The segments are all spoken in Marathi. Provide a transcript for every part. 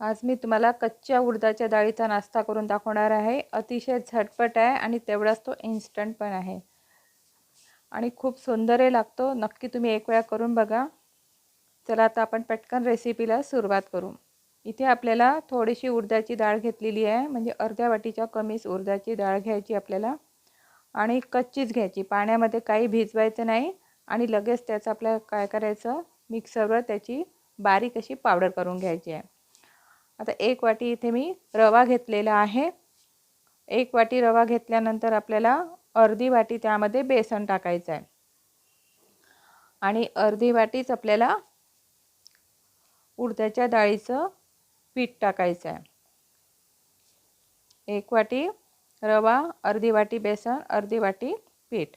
आज मी तुम्हाला कच्च्या उडदाच्या डाळीचा नाश्ता करून दाखवणार आहे. अतिशय झटपट आहे आणि तेवढाच तो इन्स्टंट पण आहे. आणि खूप सुंदरही लागतो. नक्की तुम्ही एक वेळा करून बघा. चला आता आपण पटकन रेसिपीला सुरुवात करू. इथे आपल्याला थोडीशी उडदाची डाळ घेतलेली आहे. म्हणजे अर्ध्या वाटीच्या कमीच उडदाची डाळ घ्यायची आपल्याला. आणि कच्चीच घ्यायची. पाण्यामध्ये काही भिजवायचं नाही. आणि लगेच त्याचं आपल्याला काय करायचं? मिक्सरवर त्याची बारीक अशी पावडर करून घ्यायची आहे. आता एक वाटी इथे मी रवा घेतलेला आहे. एक वाटी रवा घेतल्यानंतर आपल्याला अर्धी वाटी त्यामध्ये बेसन टाकायचं आहे. आणि अर्धी वाटीच आपल्याला उडद्याच्या डाळीचं पीठ टाकायचं आहे. एक वाटी रवा अर्धी वाटी बेसन अर्धी वाटी पीठ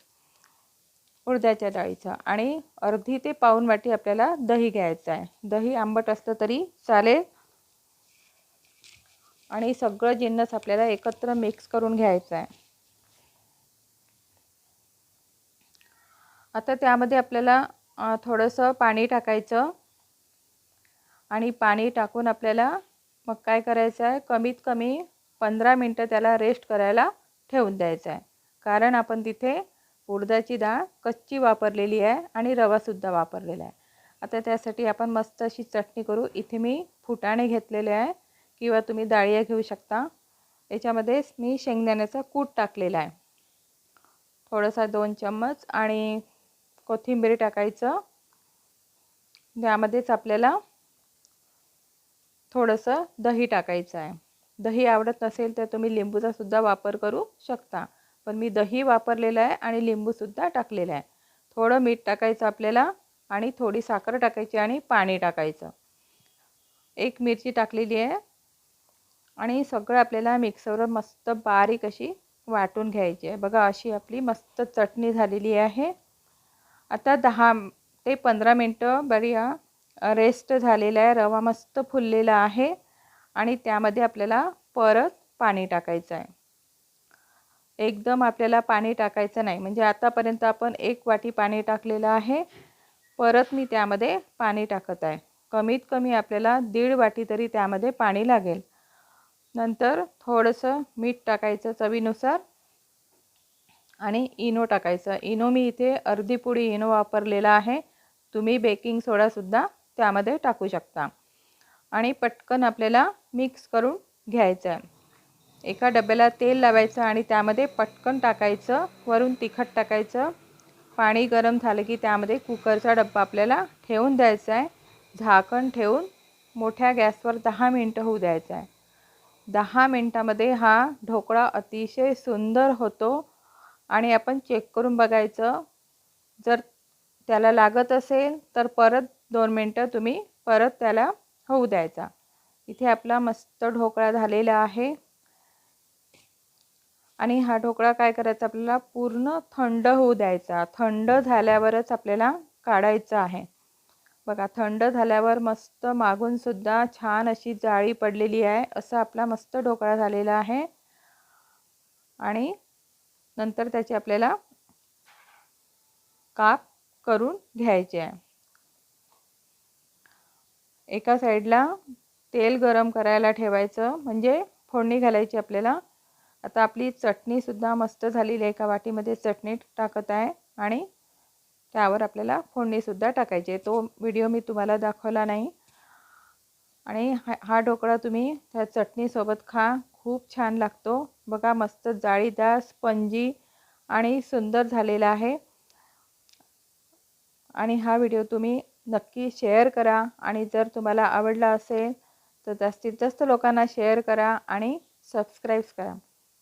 उडद्याच्या डाळीचं. आणि अर्धी ते पाऊन वाटी आपल्याला दही घ्यायचं आहे. दही आंबट असलं तरी चालेल. आणि सगळं जिन्नस आपल्याला एकत्र मिक्स करून घ्यायचं आहे. आता त्यामध्ये आपल्याला थोडंसं पाणी टाकायचं. आणि पाणी टाकून आपल्याला मग काय करायचं आहे? कमीत कमी पंधरा मिनटं त्याला रेस्ट करायला ठेवून द्यायचं आहे. कारण आपण तिथे उडदाची डाळ कच्ची वापरलेली आहे आणि रवासुद्धा वापरलेला आहे. आता त्यासाठी आपण मस्त अशी चटणी करू. इथे मी फुटाणे घेतलेले आहे. किंवा तुम्ही डाळिया घेऊ शकता. याच्यामध्येच मी शेंगदाण्याचा कूट टाकलेला आहे. थोडासा दोन चम्मच आणि कोथिंबीर टाकायचं. त्यामध्येच आपल्याला थोडंसं दही टाकायचं आहे. दही आवडत नसेल तर तुम्ही लिंबूचा सुद्धा वापर करू शकता. पण मी दही वापरलेलं आहे आणि लिंबूसुद्धा टाकलेलं आहे. थोडं मीठ टाकायचं आपल्याला आणि थोडी साखर टाकायची आणि पाणी टाकायचं. एक मिरची टाकलेली आहे. आणि सगळं आपल्याला मिक्सरवर मस्त बारीक अशी वाटून घ्यायची आहे. बघा अशी आपली मस्त चटणी झालेली आहे. आता दहा ते पंधरा मिनटं बरी रेस्ट झालेला आहे. रवा मस्त फुललेला आहे. आणि त्यामध्ये आपल्याला परत पाणी टाकायचं आहे. एकदम आपल्याला पाणी टाकायचं नाही. म्हणजे आतापर्यंत आपण एक वाटी पाणी टाकलेलं आहे. परत मी त्यामध्ये पाणी टाकत आहे. कमीत कमी आपल्याला दीड वाटी तरी त्यामध्ये पाणी लागेल. नंतर थोडंसं मीठ टाकायचं चवीनुसार आणि इनो टाकायचं. इनो मी इथे अर्धी पुडी इनो वापरलेला आहे. तुम्ही बेकिंग सोडासुद्धा त्यामध्ये टाकू शकता. आणि पटकन आपल्याला मिक्स करून घ्यायचं आहे एका डब्याला तेल लावायचं आणि त्यामध्ये पटकन टाकायचं. वरून तिखट टाकायचं. पाणी गरम झालं की त्यामध्ये कुकरचा डब्बा आपल्याला ठेवून द्यायचा आहे झाकण ठेवून मोठ्या गॅसवर दहा मिनटं होऊ द्यायचं आहे दहा मिनटामध्ये हा ढोकळा अतिशय सुंदर होतो. आणि आपण चेक करून बघायचं. जर त्याला लागत असेल तर परत दोन मिनटं तुम्ही परत त्याला होऊ द्यायचा. इथे आपला मस्त ढोकळा झालेला आहे. आणि हा ढोकळा काय करायचा? आपल्याला पूर्ण थंड होऊ द्यायचा. थंड झाल्यावरच आपल्याला काढायचा आहे. बघा थंड झाल्यावर मस्त मागून सुद्धा छान अशी जाळी पडलेली आहे असा आपला मस्त ढोकळा झालेला आहे. आणि नंतर त्याचे आपल्याला काप करून घ्यायचे आहे. एका साईडला तेल गरम करायला ठेवायचं म्हणजे फोडणी घालायची आपल्याला. आता आपली चटणीसुद्धा मस्त झालेली आहे एका वाटीमध्ये चटणी टाकत आहे. आणि त्यावर आपल्याला फोडणीसुद्धा टाकायची. आहे तो व्हिडिओ मी तुम्हाला दाखवला नाही. आणि हा हा ढोकळा तुम्ही त्या चटणीसोबत खा. खूप छान लागतो. बघा मस्त जाळीदार स्पंजी आणि सुंदर झालेला आहे. आणि हा व्हिडिओ तुम्ही नक्की शेअर करा. आणि जर तुम्हाला आवडला असेल तर जास्तीत जास्त लोकांना शेअर करा आणि सबस्क्राईब करा.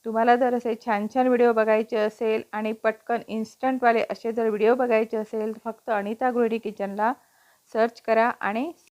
तुम्हाला जर असे छान छान व्हिडिओ बघायचे असेल आणि पटकन इन्स्टंटवाले असे जर व्हिडिओ बघायचे असेल फक्त अनिता गृहिणी किचनला सर्च करा आणि